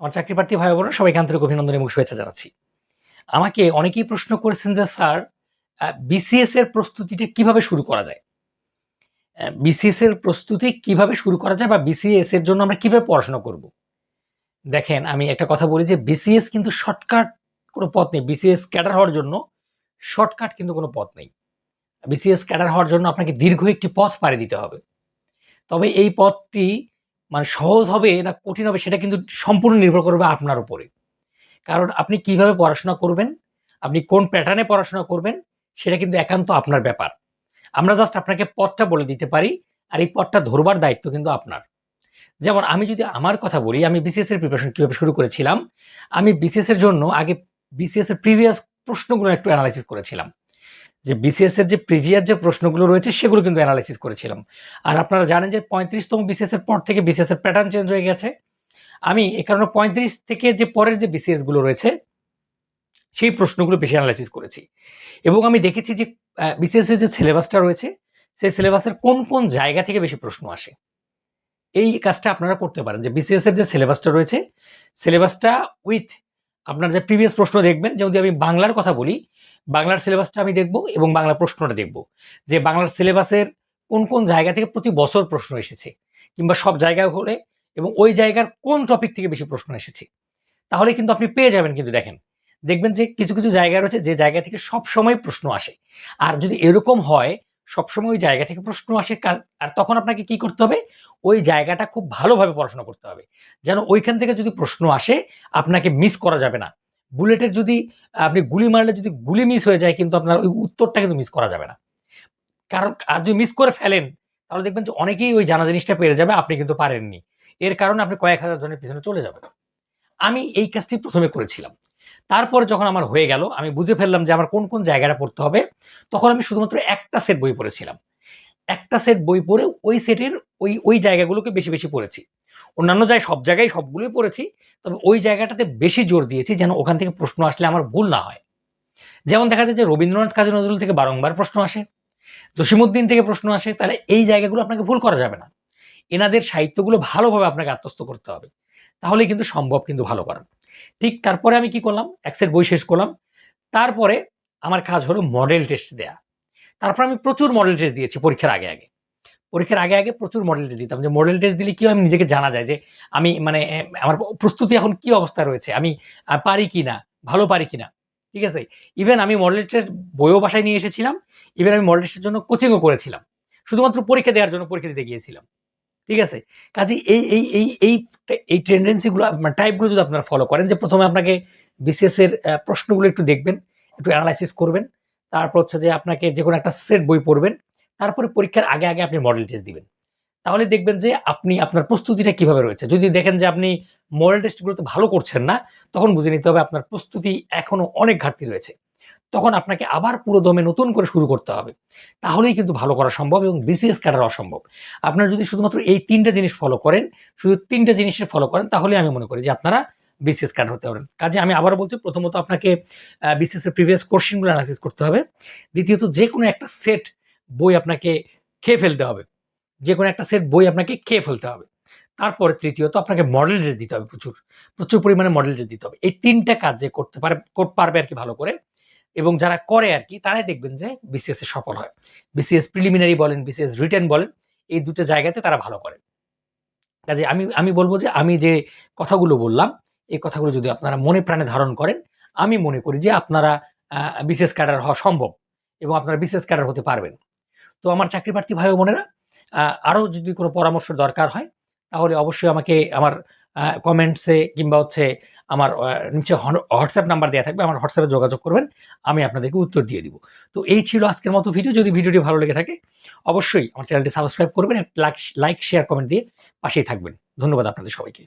আমার চাকরি প্রার্থী ভাই বোনেরা সবাইকে আন্তরিক অভিনন্দন এবং শুভেচ্ছা জানাচ্ছি। আমাকে অনেকেই প্রশ্ন করেছেন যে, স্যার বিসিএস এর প্রস্তুতিটা কীভাবে শুরু করা যায়? বিসিএস এর প্রস্তুতি কীভাবে শুরু করা যায় বা বিসিএস এর জন্য আমরা কীভাবে পড়াশোনা করব? দেখেন, আমি একটা কথা বলি যে বিসিএস কিন্তু শর্টকাট কোনো পথ নেই। বিসিএস ক্যাডার হওয়ার জন্য শর্টকাট কিন্তু কোনো পথ নেই। বিসিএস ক্যাডার হওয়ার জন্য আপনাকে দীর্ঘ একটি পথ পাড়ি দিতে হবে। তবে এই পথটি মানে সহজ হবে না কঠিন হবে সেটা কিন্তু সম্পূর্ণ নির্ভর করবে আপনার উপরে। কারণ আপনি কীভাবে পড়াশোনা করবেন, আপনি কোন প্যাটার্নে পড়াশোনা করবেন, সেটা কিন্তু একান্ত আপনার ব্যাপার। আমরা জাস্ট আপনাকে পথটা বলে দিতে পারি, আর এই পথটা ধরবার দায়িত্ব কিন্তু আপনার। যেমন আমি যদি আমার কথা বলি, আমি বিসিএস এর প্রিপারেশন কীভাবে শুরু করেছিলাম, আমি বিসিএস এর জন্য আগে বিসিএস এর প্রিভিয়াস প্রশ্নগুলো একটু অ্যানালাইসিস করেছিলাম। যে বিসিএস এর যে প্রিভিয়াস যে প্রশ্নগুলো রয়েছে, সেগুলো কিন্তু অ্যানালাইসিস করেছিলাম। আর আপনারা জানেন যে পঁয়ত্রিশতম বিসিএস এর পর থেকে বিসিএস এর প্যাটার্ন চেঞ্জ হয়ে গেছে। আমি এ কারণে পঁয়ত্রিশ থেকে যে পরের যে বিসিএসগুলো রয়েছে, সেই প্রশ্নগুলো বেশি অ্যানালাইসিস করেছি। এবং আমি দেখেছি যে বিসিএস এর যে সিলেবাসটা রয়েছে, সেই সিলেবাসের কোন কোন জায়গা থেকে বেশি প্রশ্ন আসে। এই কাজটা আপনারা করতে পারেন। যে বিসিএস এর যে সিলেবাসটা রয়েছে সিলেবাসটা উইথ আপনার যে প্রিভিয়াস প্রশ্ন দেখবেন যদি আমি বাংলার কথা বলি বাংলার সিলেবাসটা আমি দেখব এবং বাংলা প্রশ্নটা দেখব। যে বাংলার সিলেবাসের কোন কোন জায়গা থেকে প্রতি বছর প্রশ্ন এসেছে কিংবা সব জায়গায় হলে এবং ওই জায়গার কোন টপিক থেকে বেশি প্রশ্ন এসেছে, তাহলে কিন্তু আপনি পেয়ে যাবেন কিন্তু দেখেন। দেখবেন যে কিছু কিছু জায়গা রয়েছে যে জায়গা থেকে সব সময় প্রশ্ন আসে। আর যদি এরকম হয় সবসময় ওই জায়গা থেকে প্রশ্ন আসে আর তখন আপনাকে কি করতে হবে? ওই জায়গাটা খুব ভালোভাবে পড়াশোনা করতে হবে। যেন ওইখান থেকে যদি প্রশ্ন আসে, আপনাকে মিস করা যাবে না। বুলেটের যদি, আপনি গুলি মারলে যদি গুলি মিস হয়ে যায়, কিন্তু আপনার ওই উত্তরটা কিন্তু মিস করা যাবে না। কারণ, আর যদি মিস করে ফেলেন, তাহলে দেখবেন যে অনেকেই ওই জানা জিনিসটা পেরে যাবে, আপনি কিন্তু পারেননি। এর কারণে আপনি কয়েক হাজার জনের পিছনে চলে যাবেন। আমি এই কাজটি প্রথমে করেছিলাম। তারপরে যখন আমার হয়ে গেল, আমি বুঝে ফেললাম যে আমার কোন কোন জায়গাটা পড়তে হবে, তখন আমি শুধুমাত্র একটা সেট বই পড়েছিলাম। একটা সেট বই পড়ে ওই সেটের ওই ওই জায়গাগুলোকে বেশি বেশি পড়েছি। অন্যান্য জায়গায় সব জায়গায় সবগুলোই পড়েছি, তবে ওই জায়গাটাতে বেশি জোর দিয়েছি যেন ওখান থেকে প্রশ্ন আসলে আমার ভুল না হয়। যেমন দেখা যায় যে রবীন্দ্রনাথ কাজী নজরুল থেকে বারংবার প্রশ্ন আসে জসিমুদ্দিন থেকে প্রশ্ন আসে, তাহলে এই জায়গাগুলো আপনাকে ভুল করা যাবে না। এনাদের সাহিত্যগুলো ভালোভাবে আপনাকে আত্মস্থ করতে হবে। তাহলে কিন্তু সম্ভব কিন্তু ভালো করার। ঠিক তারপরে আমি কি করলাম? এক্সের বই শেষ করলাম। তারপরে আমার কাজ হলো মডেল টেস্ট দেয়া। তারপর আমি প্রচুর মডেল টেস্ট দিয়েছি পরীক্ষার আগে আগে। পরীক্ষার আগে আগে প্রচুর মডেল টেস্ট দিতাম। যে মডেল টেস্ট দিলে কি আমি নিজেকে জানা যায় যে আমি মানে আমার প্রস্তুতি এখন কি অবস্থা রয়েছে? আমি পারি কি না? ভালো পারি কি না? ঠিক আছে? ইভেন আমি মডেল টেস্ট বইও বাসায় নিয়ে এসেছিলাম। ইভেন আমি মডেল টেস্টের জন্য কোচিংও করেছিলাম। শুধুমাত্র পরীক্ষা দেওয়ার জন্য পরীক্ষা দিতে গিয়েছিলাম। ঠিক আছে? কাজে এই এই এই এই এই টেন্ডেন্সিগুলো মানে টাইপগুলো যদি আপনারা ফলো করেন, যে প্রথমে আপনাকে বিসিএস এর প্রশ্নগুলো একটু দেখবেন, একটু অ্যানালাইসিস করবেন। তারপর হচ্ছে যে আপনাকে যে কোনো একটা সেট বই পড়বেন। তারপরে পরীক্ষার আগে আগে আপনি মডেল টেস্ট দিবেন। তাহলে দেখবেন যে আপনি আপনার প্রস্তুতিটা কীভাবে রয়েছে। যদি দেখেন যে আপনি মডেল টেস্টগুলোতে ভালো করছেন না, তখন বুঝে নিতে হবে আপনার প্রস্তুতি এখনও অনেক ঘাটতি রয়েছে। তখন আপনাকে আবার পুরো দমে নতুন করে শুরু করতে হবে। তাহলেই কিন্তু ভালো করা সম্ভব এবং বিসিএস কাটার অসম্ভব। আপনারা যদি শুধুমাত্র এই তিনটা জিনিস ফলো করেন, শুধু তিনটা জিনিসের ফলো করেন, তাহলে আমি মনে করি যে আপনারা বিসিএস কাটার হতে পারেন। কাজে আমি আবার বলছি, প্রথমত আপনাকে বিসিএস এর প্রিভিয়াস কোশ্চেনগুলো অ্যানালাইসিস করতে হবে। দ্বিতীয়ত যে কোনো একটা সেট বই আপনাকে খেয়ে ফেলতে হবে। যে কোনো একটা সেট বই আপনাকে খেয়ে ফেলতে হবে। তারপরে তৃতীয়ত আপনাকে মডেল রেট দিতে হবে প্রচুর। প্রচুর পরিমাণে মডেল রেট দিতে হবে। এই তিনটা কাজ যে করতে পারে পারবে আর কি ভালো করে। এবং যারা করে আর কি, তারাই দেখবেন যে বিসিএস সফল হয়। বিসিএস প্রিলিমিনারি বলেন বিসিএস রিটার্ন বলেন, এই দুটো জায়গাতে তারা ভালো করে। কাজে আমি আমি বলব যে আমি যে কথাগুলো বললাম, এই কথাগুলো যদি আপনারা মনে প্রাণে ধারণ করেন, আমি মনে করি যে আপনারা বিশেষ ক্যাডার হওয়া সম্ভব এবং আপনারা বিশেষ ক্যাডার হতে পারবেন। তো আমার চাকরি প্রার্থী ভাই বোনেরা আরও যদি কোনো পরামর্শ দরকার হয়, তাহলে অবশ্যই আমাকে আমার কমেন্টসে কিংবা হচ্ছে আমার নিচে হোয়াটসঅ্যাপ নাম্বার দেওয়া থাকবে, আমার হোয়াটসঅ্যাপে যোগাযোগ করবেন, আমি আপনাদেরকে উত্তর দিয়ে দিব। তো এই ছিল আজকের মতো ভিডিও যদি ভিডিওটি ভালো লেগে থাকে, অবশ্যই আমার চ্যানেলটি সাবস্ক্রাইব করবেন লাইক লাইক শেয়ার কমেন্ট দিয়ে পাশেই থাকবেন। ধন্যবাদ আপনাদের সবাইকে।